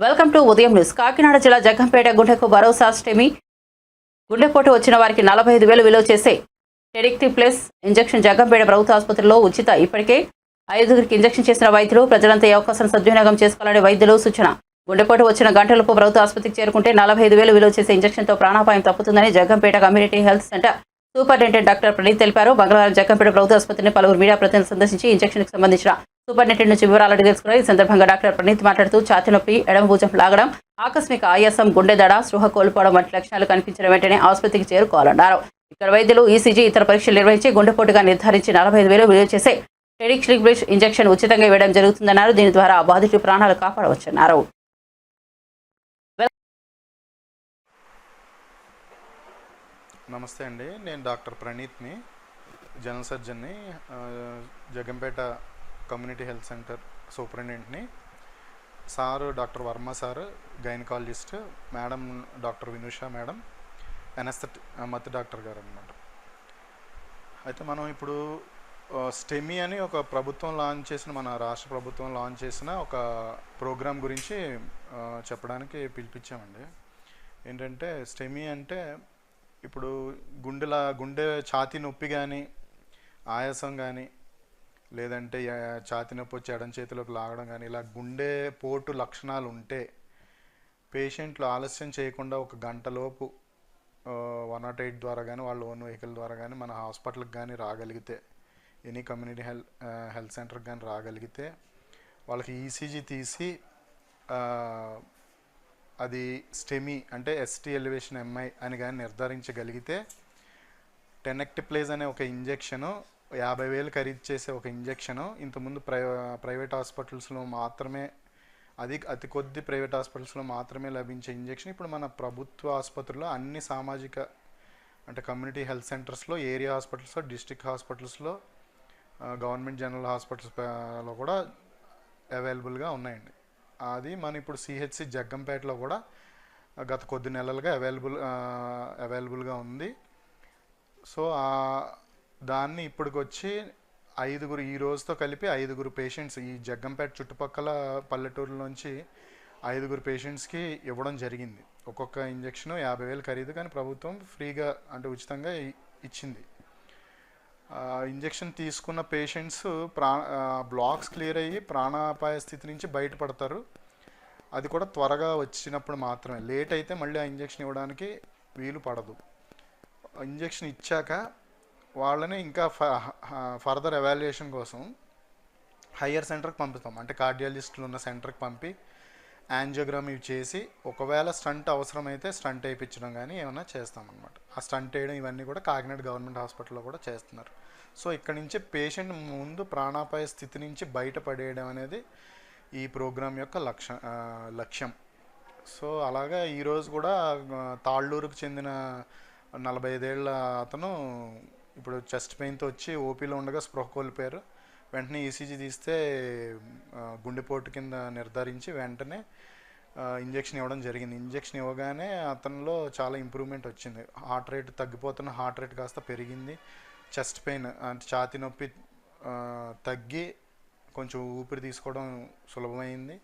Welcome to Udayam news. Kakinada జిల్లా జగ్గంపేట గుండెకు భరోసా STEMI. గుండెపోటు వచ్చిన వారికి నలభై ఐదు వేలు విలువ చేసే టెడిక్టివ్ ప్లస్ ఇంజెక్షన్ జగ్గంపేట ప్రభుత్వ ఆసుపత్రిలో ఉచిత ఇప్పటికే ఐదుగురికి ఇంజెక్షన్ చేసిన వైద్యులు ప్రజలంతా ఈ అవకాశం సద్వినియోగం చేసుకోవాలని వైద్యులు సూచన. గుండెపోటు వచ్చిన గంటలకు ప్రభుత్వ ఆసుపత్రికి చేరుకుంటే నలభై ఐదు వేలు విలువ చేసే ఇంజక్షన్తో ప్రాణాపాయం తప్పుతుందని Jaggampeta community health centre superintendent doctor Praneeth తెలిపారు. మంగళవారం జగ్గంపేట ప్రభుత్వ ఆసుపత్రిని పలువురు మీడియా ప్రతినిధులు సందర్శించి ఇంజెక్షన్కి సంబంధించిన సూపరింటెండెంట్ నుంచి వివరాలు అడిగి తెలుసుకున్నారు. ఈ సందర్భంగా డాక్టర్ ప్రణీత్ మాట్లాడుతూ ఛాతి నొప్పి ఎడమ భుజం లాగడం ఆకస్మిక ఆయాసం గుండె దడ స్పృహ కోల్పోవడం వంటి లక్షణాలు కనిపించిన వెంటనే ఆసుపత్రికి చేరుకోవాలన్నారు. ఇక్కడ వైద్యులు ఈసీజీ ఇతర పరీక్షలు నిర్వహించి గుండెపోటుగా నిర్ధారించి నలభై ఐదు వేలు విలువ చేసే టెడిక్లిక్ బ్రిడ్జ్ ఇంజెక్షన్ ఉచితంగా ఇవ్వడం జరుగుతుందన్నారు. దీని ద్వారా బాధితుడి ప్రాణాలు కాపాడవచ్చన్నారు. నమస్తే అండి. నేను డాక్టర్ ప్రణీత్ని జనరల్ సర్జన్ని Jaggampeta community health centre సూపరింటెండెంట్ని. Sir doctor Varma sir gynaecologist madam doctor Vinusha madam anaesthetist doctor గారు అనమాట అయితే మనం ఇప్పుడు స్టెమి స్టెమీ అని ఒక ప్రభుత్వం లాంచ్ చేసిన మన రాష్ట్ర ప్రభుత్వం లాంచ్ చేసిన ఒక ప్రోగ్రాం గురించి చెప్పడానికి పిలిపించామండి. ఏంటంటే స్టెమి అంటే ఇప్పుడు గుండెల గుండె ఛాతీ నొప్పి కానీ ఆయాసం కానీ లేదంటే ఛాతి నొప్పి వచ్చి ఎడం చేతిలోకి లాగడం కానీ ఇలా గుండె పోటు లక్షణాలు ఉంటే పేషెంట్లు ఆలస్యం చేయకుండా ఒక గంటలోపు వన్ నాట్ ఎయిట్ ద్వారా కానీ వాళ్ళ ఓన్ వెహికల్ ద్వారా కానీ మన హాస్పిటల్కి కానీ రాగలిగితే ఎనీ కమ్యూనిటీ హెల్త్ హెల్త్ సెంటర్కి కానీ రాగలిగితే వాళ్ళకి ఈసీజీ తీసి అది స్టెమీ అంటే ఎస్టీ ఎలివేషన్ ఎంఐ అని కానీ నిర్ధారించగలిగితే టెనెక్టిప్లేజ్ అనే ఒక ఇంజెక్షను యాభై వేలు ఖరీదు చేసే ఒక ఇంజెక్షను ఇంతకుముందు ప్రై ప్రైవేట్ హాస్పిటల్స్లో మాత్రమే అది అతి కొద్ది ప్రైవేట్ హాస్పిటల్స్లో మాత్రమే లభించే ఇంజెక్షన్. ఇప్పుడు మన ప్రభుత్వ ఆసుపత్రుల్లో అన్ని సామాజిక అంటే కమ్యూనిటీ హెల్త్ సెంటర్స్లో ఏరియా హాస్పిటల్స్లో డిస్ట్రిక్ట్ హాస్పిటల్స్లో గవర్నమెంట్ జనరల్ హాస్పిటల్స్లో కూడా అవైలబుల్గా ఉన్నాయండి. అది మన ఇప్పుడు సిహెచ్సి జగ్గంపేటలో కూడా గత కొద్ది నెలలుగా అవైలబుల్ అవైలబుల్గా ఉంది. సో దాన్ని ఇప్పటికొచ్చి ఐదుగురు ఈ రోజుతో కలిపి ఐదుగురు పేషెంట్స్ ఈ జగ్గంపేట చుట్టుపక్కల పల్లెటూరు నుంచి ఐదుగురు పేషెంట్స్కి ఇవ్వడం జరిగింది. ఒక్కొక్క ఇంజక్షన్ యాభై వేలు ఖరీదు కానీ ప్రభుత్వం ఫ్రీగా అంటే ఉచితంగా ఇచ్చింది. ఇంజెక్షన్ తీసుకున్న పేషెంట్స్ ప్రా బ్లాక్స్ క్లియర్ అయ్యి ప్రాణాపాయ స్థితి నుంచి బయటపడతారు. అది కూడా త్వరగా వచ్చినప్పుడు మాత్రమే. లేట్ అయితే మళ్ళీ ఆ ఇంజెక్షన్ ఇవ్వడానికి వీలు పడదు. ఇంజెక్షన్ ఇచ్చాక వాళ్ళని ఇంకా ఫర్దర్ ఎవాల్యుయేషన్ కోసం హయ్యర్ సెంటర్కి పంపుతాం అంటే కార్డియాలజిస్టులు ఉన్న సెంటర్కి పంపి యాంజియోగ్రామ్ ఇవి చేసి ఒకవేళ స్టంట్ అవసరమైతే స్టంట్ వేయించడం కానీ ఏమైనా చేస్తామన్నమాట. ఆ స్టంట్ వేయడం ఇవన్నీ కూడా కాకినాడ గవర్నమెంట్ హాస్పిటల్లో కూడా చేస్తున్నారు. సో ఇక్కడ నుంచి పేషెంట్ ముందు ప్రాణాపాయ స్థితి నుంచి బయటపడేయడం అనేది ఈ ప్రోగ్రాం యొక్క లక్ష లక్ష్యం. సో అలాగా ఈరోజు కూడా తాళ్ళూరుకు చెందిన నలభై ఐదేళ్ళ అతను ఇప్పుడు చెస్ట్ పెయిన్తో వచ్చి ఓపీలో ఉండగా స్పృహ కోల్పోయారు. వెంటనే ఈసీజీ తీస్తే గుండెపోటు కింద నిర్ధారించి వెంటనే ఇంజెక్షన్ ఇవ్వడం జరిగింది. ఇంజెక్షన్ ఇవ్వగానే అతనిలో చాలా ఇంప్రూవ్మెంట్ వచ్చింది. హార్ట్ రేట్ తగ్గిపోతున్న హార్ట్ రేట్ కాస్త పెరిగింది. చెస్ట్ పెయిన్ అంటే ఛాతి నొప్పి తగ్గి కొంచెం ఊపిరి తీసుకోవడం సులభమైంది.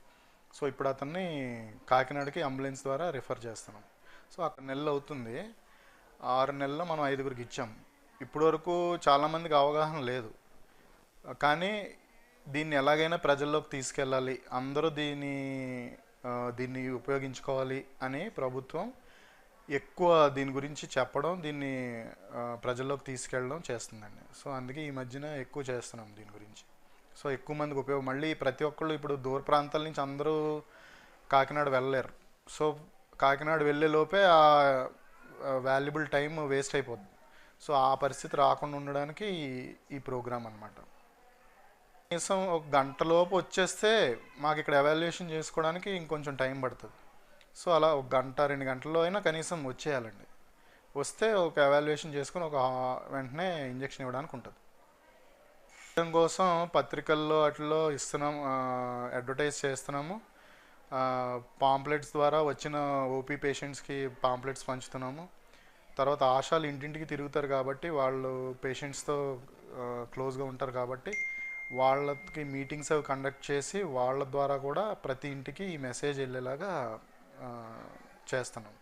సో ఇప్పుడు అతన్ని కాకినాడకి అంబులెన్స్ ద్వారా రిఫర్ చేస్తున్నాం. సో అక్కడ నెలలు అవుతుంది. ఆరు నెలల్లో మనం ఐదుగురికి ఇచ్చాం. ఇప్పటి వరకు చాలామందికి అవగాహన లేదు. కానీ దీన్ని ఎలాగైనా ప్రజల్లోకి తీసుకెళ్ళాలి. అందరూ దీన్ని దీన్ని ఉపయోగించుకోవాలి అని ప్రభుత్వం ఎక్కువ దీని గురించి చెప్పడం దీన్ని ప్రజల్లోకి తీసుకెళ్ళడం చేస్తుందండి. సో అందుకే ఈ మధ్యన ఎక్కువ చేస్తున్నాం దీని గురించి. సో ఎక్కువ మందికి ఉపయోగం. మళ్ళీ ప్రతి ఒక్కళ్ళు ఇప్పుడు దూర ప్రాంతాల నుంచి అందరూ కాకినాడ వెళ్ళలేరు. సో కాకినాడ వెళ్ళే లోపే ఆ వాల్యుబుల్ టైం వేస్ట్ అయిపోద్ది. సో ఆ పరిస్థితి రాకుండా ఉండడానికి ఈ- ఈ ప్రోగ్రామ్ అనమాట కనీసం ఒక గంటలోపు వచ్చేస్తే మాకు ఇక్కడ ఎవాల్యుయేషన్ చేసుకోవడానికి ఇంకొంచెం టైం పడుతుంది. సో అలా ఒక గంట రెండు గంటల్లో అయినా కనీసం వచ్చేయాలండి. వస్తే ఒక ఎవాల్యుయేషన్ చేసుకుని ఒక వెంటనే ఇంజెక్షన్ ఇవ్వడానికి ఉంటుంది. చేయడం కోసం పత్రికల్లో అట్లో ఇస్తున్నాం అడ్వర్టైజ్ చేస్తున్నాము. పాంప్లెట్స్ ద్వారా వచ్చిన ఓపీ పేషెంట్స్కి పాంప్లెట్స్ పంచుతున్నాము. తర్వాత ఆశాలు ఇంటింటికి తిరుగుతారు కాబట్టి వాళ్ళు పేషెంట్స్తో క్లోజ్గా ఉంటారు కాబట్టి వాళ్ళకి మీటింగ్స్ అవి కండక్ట్ చేసి వాళ్ళ ద్వారా కూడా ప్రతి ఇంటికి ఈ మెసేజ్ వెళ్ళేలాగా చేస్తున్నాం.